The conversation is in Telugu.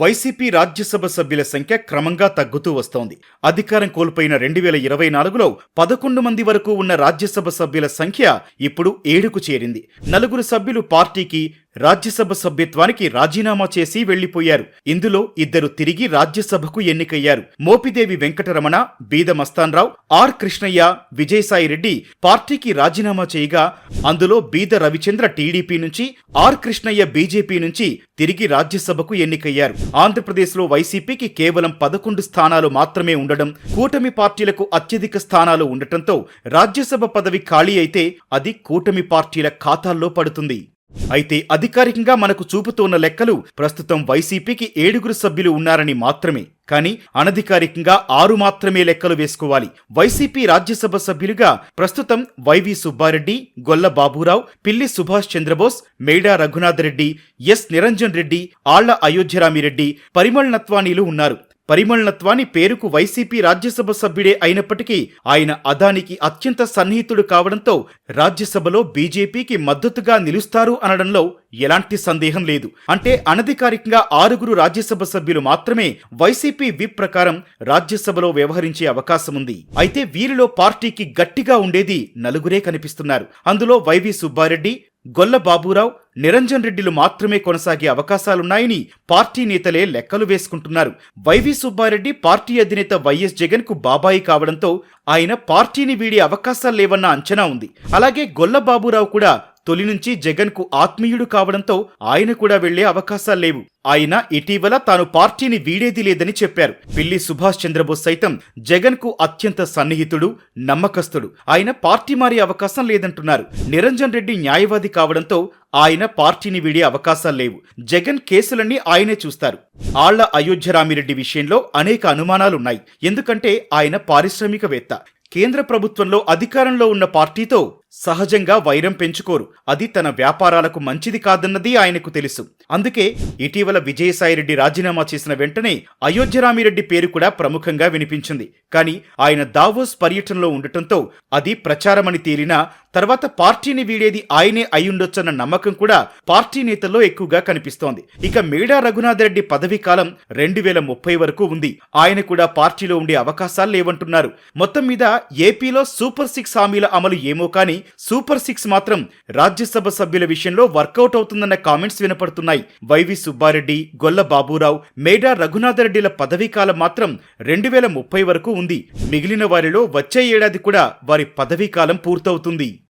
వైసీపీ రాజ్యసభ సభ్యుల సంఖ్య క్రమంగా తగ్గుతూ వస్తోంది. అధికారం కోల్పోయిన రెండు వేల ఇరవై నాలుగులో పదకొండు మంది వరకు ఉన్న రాజ్యసభ సభ్యుల సంఖ్య ఇప్పుడు ఏడుకు చేరింది. నలుగురు సభ్యులు పార్టీకి రాజ్యసభ సభ్యత్వానికి రాజీనామా చేసి వెళ్ళిపోయారు ఇందులో ఇద్దరు తిరిగి రాజ్యసభకు ఎన్నికయ్యారు. మోపిదేవి వెంకటరమణ బీద మస్తాన్రావు ఆర్ కృష్ణయ్య విజయసాయిరెడ్డి పార్టీకి రాజీనామా చేయగా అందులో బీద రవిచంద్ర టీడీపీ నుంచి ఆర్ కృష్ణయ్య బీజేపీ నుంచి తిరిగి రాజ్యసభకు ఎన్నికయ్యారు. ఆంధ్రప్రదేశ్లో వైసీపీకి కేవలం పదకొండు స్థానాలు మాత్రమే ఉండడం కూటమి పార్టీలకు అత్యధిక స్థానాలు ఉండటంతో రాజ్యసభ పదవి ఖాళీ అయితే అది కూటమి పార్టీల ఖాతాల్లో పడుతుంది. అయితే అధికారికంగా మనకు చూపుతోన్న లెక్కలు ప్రస్తుతం వైసీపీకి ఏడుగురు సభ్యులు ఉన్నారని మాత్రమే. కానీ అనధికారికంగా ఆరు మాత్రమే లెక్కలు వేసుకోవాలి. వైసీపీ రాజ్యసభ సభ్యులుగా ప్రస్తుతం వైవి సుబ్బారెడ్డి గొల్ల బాబురావు పిల్లి సుభాష్ చంద్రబోస్ మేడా రఘునాథరెడ్డి ఎస్ నిరంజన్ రెడ్డి ఆళ్ళ అయోధ్యరామిరెడ్డి పరిమళ్ నత్వానీలు ఉన్నారు. పరిమళనత్వాని పేరుకు వైసీపీ రాజ్యసభ సభ్యుడే అయినప్పటికీ ఆయన అదానికి అత్యంత సన్నిహితుడు కావడంతో రాజ్యసభలో బీజేపీకి మద్దతుగా నిలుస్తారు అనడంలో ఎలాంటి సందేహం లేదు. అంటే అనధికారికంగా ఆరుగురు రాజ్యసభ సభ్యులు మాత్రమే వైసీపీ విప్ ప్రకారం రాజ్యసభలో వ్యవహరించే అవకాశం ఉంది. అయితే వీరిలో పార్టీకి గట్టిగా ఉండేది నలుగురే కనిపిస్తున్నారు. అందులో వైవి సుబ్బారెడ్డి గొల్ల బాబురావు నిరంజన్ రెడ్డిలు మాత్రమే కొనసాగే అవకాశాలున్నాయని పార్టీ నేతలే లెక్కలు వేసుకుంటున్నారు. వైవి సుబ్బారెడ్డి పార్టీ అధినేత వైఎస్ జగన్కు బాబాయి కావడంతో ఆయన పార్టీని వీడే అవకాశాలు లేవన్న అంచనా ఉంది. అలాగే గొల్ల బాబురావు కూడా తొలి నుంచి జగన్కు ఆత్మీయుడు కావడంతో ఆయన కూడా వెళ్ళే అవకాశాలు లేవు. ఆయన ఇటీవల తాను పార్టీని వీడేది లేదని చెప్పారు. పిల్లి సుభాష్ చంద్రబోస్ సైతం జగన్కు అత్యంత సన్నిహితుడు నమ్మకస్తుడు. ఆయన పార్టీ మారే అవకాశం లేదంటున్నారు. నిరంజన్ రెడ్డి న్యాయవాది కావడంతో ఆయన పార్టీని వీడే అవకాశాలు లేవు. జగన్ కేసులన్నీ ఆయనే చూస్తారు. ఆళ్ళ అయోధ్యరామిరెడ్డి విషయంలో అనేక అనుమానాలున్నాయి. ఎందుకంటే ఆయన పారిశ్రామికవేత్త. కేంద్ర ప్రభుత్వంలో అధికారంలో ఉన్న పార్టీతో సహజంగా వైరం పెంచుకోరు. అది తన వ్యాపారాలకు మంచిది కాదన్నది ఆయనకు తెలుసు. అందుకే ఇటీవల విజయసాయిరెడ్డి రాజీనామా చేసిన వెంటనే అయోధ్యరామిరెడ్డి పేరు కూడా ప్రముఖంగా వినిపించింది. కానీ ఆయన దావోస్ పర్యటనలో ఉండటంతో అది ప్రచారమని తేలినా తర్వాత పార్టీని వీడేది ఆయనే అయ్యుండొచ్చన్న నమ్మకం కూడా పార్టీ నేతల్లో ఎక్కువగా కనిపిస్తోంది. ఇక మేడా రఘునాథరెడ్డి పదవీ కాలం రెండు వేల ముప్పై వరకు ఉంది. ఆయన కూడా పార్టీలో ఉండే అవకాశాలు లేవంటున్నారు. మొత్తం మీద ఏపీలో సూపర్ సిక్స్ హామీల అమలు ఏమో కానీ సూపర్ సిక్స్ మాత్రం రాజ్యసభ సభ్యుల విషయంలో వర్కౌట్ అవుతుందన్న కామెంట్స్ వినపడుతున్నాయి. వైవి సుబ్బారెడ్డి గొల్ల బాబురావు మేడా రఘునాథరెడ్డిల పదవీకాలం మాత్రం రెండు వేల ముప్పై వరకు ఉంది. మిగిలిన వారిలో వచ్చే ఏడాది కూడా వారి పదవీకాలం పూర్తవుతుంది.